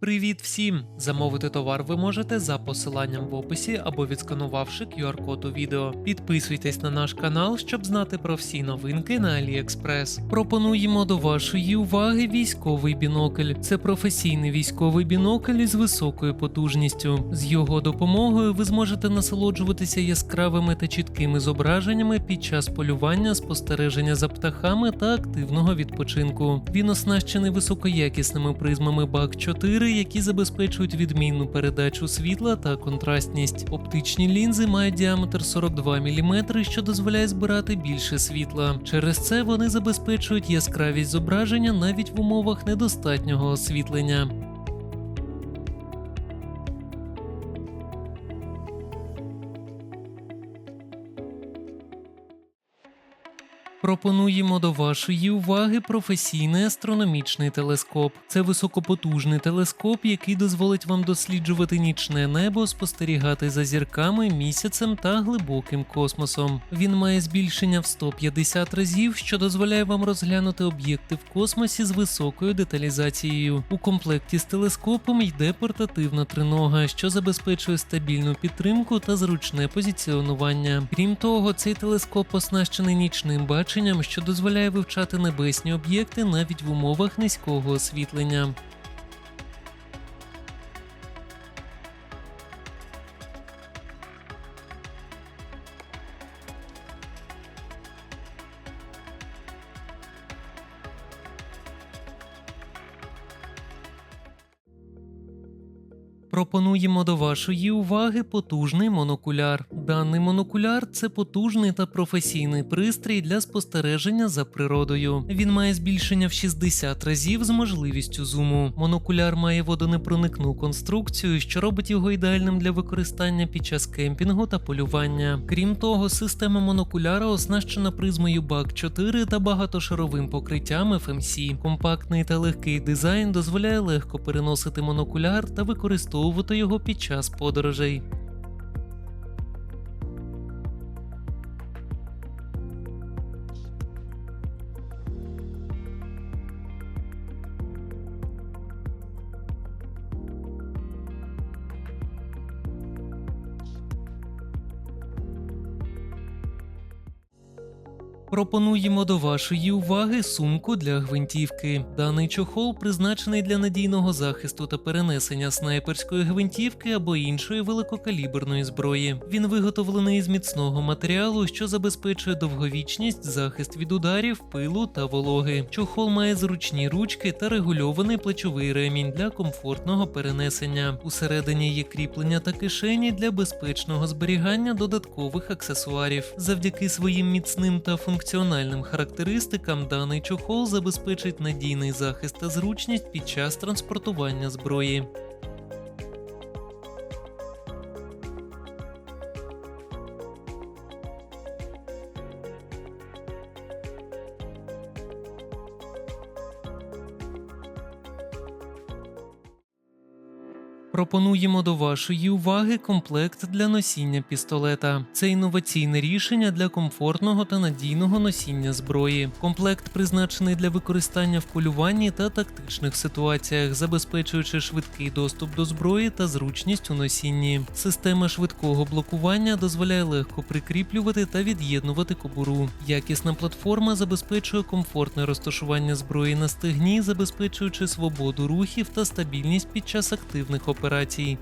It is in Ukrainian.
Привіт всім! Замовити товар ви можете за посиланням в описі або відсканувавши QR-код у відео. Підписуйтесь на наш канал, щоб знати про всі новинки на AliExpress. Пропонуємо до вашої уваги військовий бінокль. Це професійний військовий бінокль із високою потужністю. З його допомогою ви зможете насолоджуватися яскравими та чіткими зображеннями під час полювання, спостереження за птахами та активного відпочинку. Він оснащений високоякісними призмами BAC 4 які забезпечують відмінну передачу світла та контрастність. Оптичні лінзи мають діаметр 42 мм, що дозволяє збирати більше світла. Через це вони забезпечують яскравість зображення навіть в умовах недостатнього освітлення. Пропонуємо до вашої уваги професійний астрономічний телескоп. Це високопотужний телескоп, який дозволить вам досліджувати нічне небо, спостерігати за зірками, місяцем та глибоким космосом. Він має збільшення в 150 разів, що дозволяє вам розглянути об'єкти в космосі з високою деталізацією. У комплекті з телескопом йде портативна тринога, що забезпечує стабільну підтримку та зручне позиціонування. Крім того, цей телескоп оснащений нічним баченням, що дозволяє вивчати небесні об'єкти навіть в умовах низького освітлення. Пропонуємо до вашої уваги потужний монокуляр. Даний монокуляр це потужний та професійний пристрій для спостереження за природою. Він має збільшення в 60 разів з можливістю зуму. Монокуляр має водонепроникну конструкцію, що робить його ідеальним для використання під час кемпінгу та полювання. Крім того, система монокуляра оснащена призмою BAC 4 та багатошаровим покриттям FMC. Компактний та легкий дизайн дозволяє легко переносити монокуляр та використовувати його під час подорожей. Пропонуємо до вашої уваги сумку для гвинтівки. Даний чохол призначений для надійного захисту та перенесення снайперської гвинтівки або іншої великокаліберної зброї. Він виготовлений з міцного матеріалу, що забезпечує довговічність, захист від ударів, пилу та вологи. Чохол має зручні ручки та регульований плечовий ремінь для комфортного перенесення. Усередині є кріплення та кишені для безпечного зберігання додаткових аксесуарів. Завдяки своїм міцним та функціональним характеристикам даний чохол забезпечить надійний захист та зручність під час транспортування зброї. Пропонуємо до вашої уваги комплект для носіння пістолета. Це інноваційне рішення для комфортного та надійного носіння зброї. Комплект призначений для використання в полюванні та тактичних ситуаціях, забезпечуючи швидкий доступ до зброї та зручність у носінні. Система швидкого блокування дозволяє легко прикріплювати та від'єднувати кобуру. Якісна платформа забезпечує комфортне розташування зброї на стегні, забезпечуючи свободу рухів та стабільність під час активних операцій операції